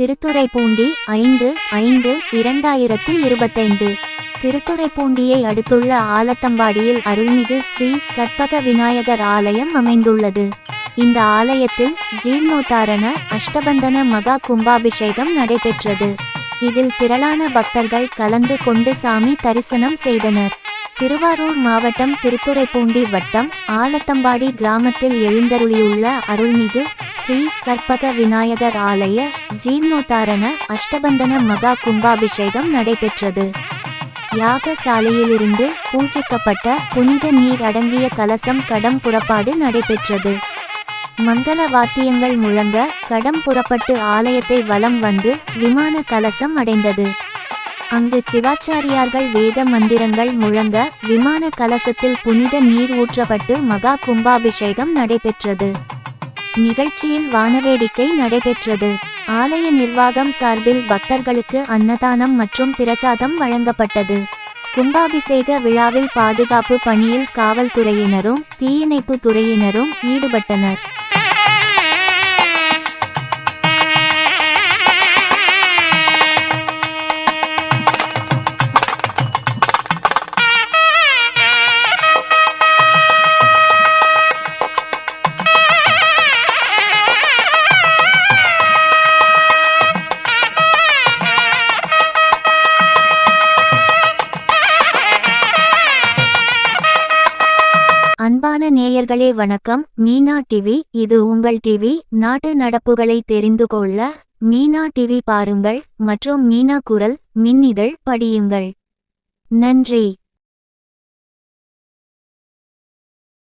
திருத்துறைப்பூண்டி ஐந்து ஐந்து இரண்டாயிரத்தி இருபத்தைந்து. திருத்துறைப்பூண்டியை அடுத்துள்ள ஆலத்தம்பாடியில் அருள்மிகு ஸ்ரீ கற்பக விநாயகர் ஆலயம் அமைந்துள்ளது. இந்த ஆலயத்தில் ஜீர்ணோத்தாரண அஷ்டபந்தன மகா கும்பாபிஷேகம் நடைபெற்றது. இதில் திரளான பக்தர்கள் கலந்து கொண்டு சாமி தரிசனம் செய்தனர். திருவாரூர் மாவட்டம் திருத்துறைப்பூண்டி வட்டம் ஆலத்தம்பாடி கிராமத்தில் எழுந்தருளியுள்ள அருள்மிகு ஸ்ரீ கற்பக விநாயகர் ஆலய ஜீர்ணோத்தாரண அஷ்டபந்தன மகா கும்பாபிஷேகம் நடைபெற்றது யாகசாலையிலிருந்து பூஜிக்கப்பட்ட புனித நீர் அடங்கிய கலசம் கடம் புறப்பாடு நடைபெற்றது மங்கள வாத்தியங்கள் முழங்க கடம் புறப்பட்டு ஆலயத்தை வலம் வந்து விமான கலசம் அடைந்தது அங்கு சிவாச்சாரியார்கள் வேத மந்திரங்கள் முழங்க விமான கலசத்தில் புனித நீர் ஊற்றப்பட்டு மகா கும்பாபிஷேகம் நடைபெற்றது நிகழ்ச்சியில் வானவேடிக்கை நடைபெற்றது. ஆலய நிர்வாகம் சார்பில் பக்தர்களுக்கு அன்னதானம் மற்றும் பிரசாதம் வழங்கப்பட்டது. கும்பாபிஷேக விழாவில் பாதுகாப்பு பணியில் காவல்துறையினரும் தீயணைப்பு துறையினரும் ஈடுபட்டனர். அன்பான நேயர்களே வணக்கம். மீனா டிவி இது உங்கள் டிவி நாட்டு நடப்புகளை தெரிந்து கொள்ள மீனா டிவி பாருங்கள். மற்றும் மீனா குரல் மின்னிதழ் படியுங்கள். நன்றி.